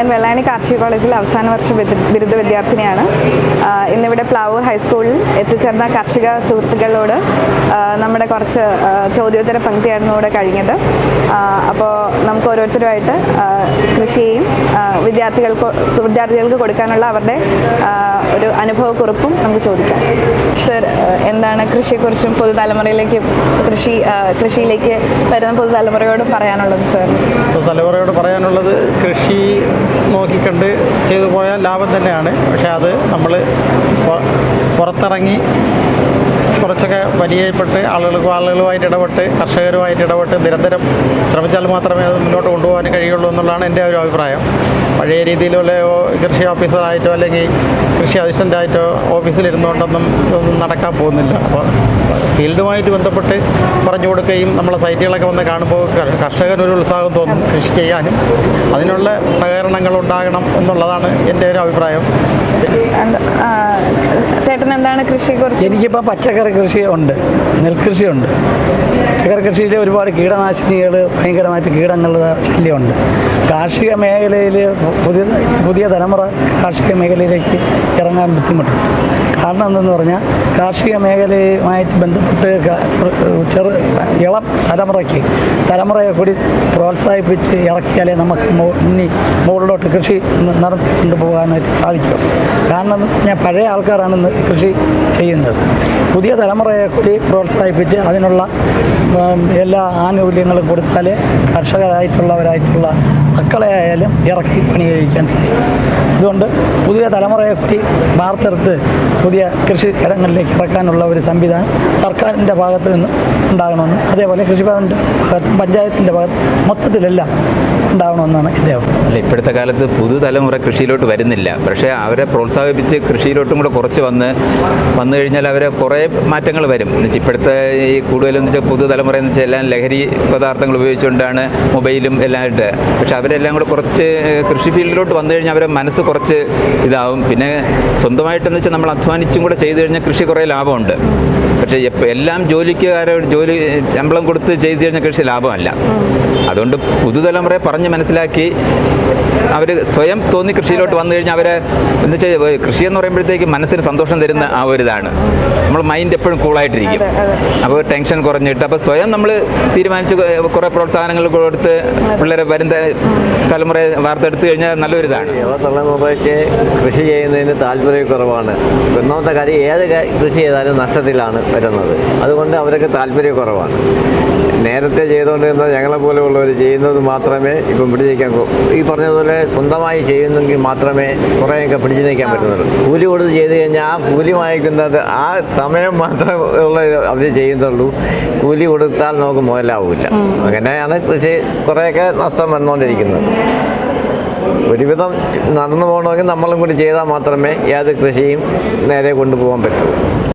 ഞാൻ വെള്ളായണി കാർഷിക കോളേജിൽ അവസാന വർഷ ബിരുദ- വിദ്യാർത്ഥിനിയാണ്. ഇന്നിവിടെ പ്ലാവൂർ ഹൈസ്കൂളിൽ എത്തിച്ചേർന്ന കാർഷിക സുഹൃത്തുക്കളോട് നമ്മുടെ കുറച്ച് ചോദ്യോത്തര പങ്ക്തിയായിരുന്നു ഇവിടെ കഴിഞ്ഞത്. അപ്പോൾ നമുക്ക് ഓരോരുത്തരുമായിട്ട് കൃഷിയെയും വിദ്യാർത്ഥികൾക്ക് വിദ്യാർത്ഥികൾക്ക് കൊടുക്കാനുള്ള അവരുടെ ഒരു അനുഭവക്കുറിപ്പും നമുക്ക് ചോദിക്കാം. സർ എന്താണ് കൃഷിയെക്കുറിച്ചും പുതുതലമുറയിലേക്ക് കൃഷി കൃഷിയിലേക്ക് വരുന്ന പുതുതലമുറയോട് പറയാനുള്ളത് സർ? പുതുതലമുറയോട് തലമുറയോട് പറയാനുള്ളത് കൃഷി നോക്കിക്കണ്ട് ചെയ്തു പോയാൽ ലാഭം തന്നെയാണ്. പക്ഷേ അത് നമ്മൾ പുറത്തിറങ്ങി കുറച്ചൊക്കെ പരിചയപ്പെട്ട് ആളുകൾക്ക് ആളുകളുമായിട്ട് ഇടപെട്ട് കർഷകരുമായിട്ട് ഇടപെട്ട് നിരന്തരം ശ്രമിച്ചാൽ മാത്രമേ അത് മുന്നോട്ട് കൊണ്ടുപോകാൻ കഴിയുള്ളൂ എന്നുള്ളതാണ് എന്റെ ഒരു അഭിപ്രായം. പഴയ രീതിയിലുള്ള കൃഷി ഓഫീസറായിട്ടോ അല്ലെങ്കിൽ കൃഷി അസിസ്റ്റന്റായിട്ടോ ഓഫീസിലിരുന്നുകൊണ്ടൊന്നും ഇതൊന്നും നടക്കാൻ പോകുന്നില്ല. അപ്പോൾ ഫീൽഡുമായിട്ട് ബന്ധപ്പെട്ട് പറഞ്ഞു കൊടുക്കുകയും നമ്മളെ സൈറ്റുകളൊക്കെ വന്ന് കാണുമ്പോൾ കർഷകനൊരു ഉത്സാഹം തോന്നും കൃഷി ചെയ്യാനും. അതിനുള്ള സഹകരണങ്ങൾ ഉണ്ടാകണം എന്നുള്ളതാണ് എന്റെ ഒരു അഭിപ്രായം. ചേട്ടൻ എന്താണ് കൃഷിയെക്കുറിച്ച്? എനിക്കിപ്പോൾ പച്ചക്കറി കൃഷി ഉണ്ട് നെൽകൃഷിയുണ്ട്. പച്ചക്കറി കൃഷിയിൽ ഒരുപാട് കീടനാശിനികൾ ഭയങ്കരമായിട്ട് കീടങ്ങളുടെ ശല്യമുണ്ട്. കാർഷിക മേഖലയിൽ പുതിയ പുതിയ തലമുറ കാർഷിക മേഖലയിലേക്ക് ഇറങ്ങാൻ ബുദ്ധിമുട്ടുണ്ട്. കാരണം എന്തെന്ന് പറഞ്ഞാൽ കാർഷിക മേഖലയുമായിട്ട് ബന്ധപ്പെട്ട് ചെറു ഇളം തലമുറയ്ക്ക് തലമുറയെ കൂടി പ്രോത്സാഹിപ്പിച്ച് ഇറക്കിയാലേ നമുക്ക് മുന്നിൽ ഇനി മുകളിലോട്ട് കൃഷി നടത്തി കൊണ്ടുപോകാനായിട്ട് സാധിക്കും. കാരണം ഞാൻ പഴയ ആൾക്കാരാണ് ഇന്ന് കൃഷി ചെയ്യുന്നത്. പുതിയ തലമുറയെ കൂടി പ്രോത്സാഹിപ്പിച്ച് അതിനുള്ള എല്ലാ ആനുകൂല്യങ്ങളും കൊടുത്താലേ കർഷകരായിട്ടുള്ളവരായിട്ടുള്ള മക്കളെ ആയാലും ഇറക്കി പണി കഴിക്കാൻ സാധിക്കും. അതുകൊണ്ട് പുതിയ തലമുറയെ കൂടി വാർത്തെടുത്ത് പുതിയ കൃഷി ഇടങ്ങളിലേക്ക് ഇറക്കാനുള്ള ഒരു സംവിധാനം സർക്കാരിന്റെ ഭാഗത്ത് നിന്ന് ഉണ്ടാകണമെന്ന് അതേപോലെ കൃഷിഭവന്റെ ഭാഗത്തും പഞ്ചായത്തിന്റെ ഭാഗത്തും മൊത്തത്തിലെല്ലാം ഉണ്ടാകണമെന്നാണ് എന്റെ അഭിപ്രായം. ഇപ്പോഴത്തെ കാലത്ത് പുതുതലമുറ കൃഷിയിലോട്ട് വരുന്നില്ല. പക്ഷേ അവരെ പ്രോത്സാഹിപ്പിച്ച് കൃഷിയിലോട്ടും കൂടെ കുറച്ച് വന്ന് വന്നു കഴിഞ്ഞാൽ അവരെ കുറേ മാറ്റങ്ങൾ വരും. എന്ന് വെച്ചാൽ ഇപ്പോഴത്തെ ഈ കൂടുതലെന്ന് വെച്ചാൽ പുതുതലമുറ എന്ന് വെച്ചാൽ എല്ലാം ലഹരി പദാർത്ഥങ്ങൾ ഉപയോഗിച്ചുകൊണ്ടാണ് മൊബൈലും എല്ലാം ആയിട്ട് പക്ഷെ അവരെല്ലാം കൂടെ കുറച്ച് കൃഷി ഫീൽഡിലോട്ട് വന്നു കഴിഞ്ഞാൽ അവരെ മനസ്സ് കുറച്ച് ഇതാവും. പിന്നെ സ്വന്തമായിട്ടെന്ന് വെച്ചാൽ നമ്മൾ അധ്വാനിച്ചും കൂടെ ചെയ്തു കഴിഞ്ഞാൽ കൃഷി കുറേ ലാഭമുണ്ട്. പക്ഷേ എപ്പോൾ എല്ലാം ജോലിക്കാരോട് ജോലി ശമ്പളം കൊടുത്ത് ചെയ്തു കഴിഞ്ഞാൽ കൃഷി ലാഭമല്ല. അതുകൊണ്ട് പുതുതലമുറയെ പറഞ്ഞ് മനസ്സിലാക്കി അവർ സ്വയം തോന്നി കൃഷിയിലോട്ട് വന്നു കഴിഞ്ഞാൽ അവരെ എന്ന് വെച്ചാൽ കൃഷി എന്ന് പറയുമ്പോഴത്തേക്ക് മനസ്സിന് സന്തോഷം തരുന്ന ആ ഒരു ഇതാണ്. നമ്മൾ മൈൻഡ് എപ്പോഴും കൂളായിട്ടിരിക്കും. അപ്പോൾ ടെൻഷൻ കുറഞ്ഞിട്ട് അപ്പോൾ സ്വയം നമ്മൾ തീരുമാനിച്ച് കുറേ പ്രോത്സാഹനങ്ങൾ കൊടുത്ത് പിള്ളേരെ വരുന്ന തലമുറയെ വാർത്തെടുത്തു കഴിഞ്ഞാൽ നല്ലൊരിതാണ് തലമുറയ്ക്ക് കൃഷി ചെയ്യുന്നതിന് താല്പര്യക്കുറവാണ് ഒന്നാമത്തെ കാര്യം ഏത് കൃഷി ചെയ്താലും നഷ്ടത്തിലാണ് വരുന്നത്. അതുകൊണ്ട് അവർക്ക് താല്പര്യക്കുറവാണ് നേരത്തെ ചെയ്തുകൊണ്ടിരുന്ന ഞങ്ങളെ പോലെയുള്ളവർ ചെയ്യുന്നത് മാത്രമേ ഇപ്പം പിടിച്ചേക്കാൻ ഈ പറഞ്ഞതുപോലെ സ്വന്തമായി ചെയ്യുന്നെങ്കിൽ മാത്രമേ കുറേയൊക്കെ പിടിച്ചു നിൽക്കാൻ പറ്റുന്നുള്ളൂ. കൂലി കൊടുത്ത് ചെയ്ത് കഴിഞ്ഞാൽ ആ കൂലി വാങ്ങിക്കുന്നത് ആ സമയം മാത്രമേ ഉള്ള അവർ ചെയ്യുന്നുള്ളൂ. കൂലി കൊടുത്താൽ നമുക്ക് മുതലാവില്ല അങ്ങനെയാണ് കൃഷി കുറേയൊക്കെ നഷ്ടം വന്നുകൊണ്ടിരിക്കുന്നത്. ഒരുവിധം നടന്നു പോകണമെങ്കിൽ നമ്മളും കൂടി ചെയ്താൽ മാത്രമേ ഏത് കൃഷിയും നേരെ കൊണ്ടുപോകാൻ പറ്റൂ.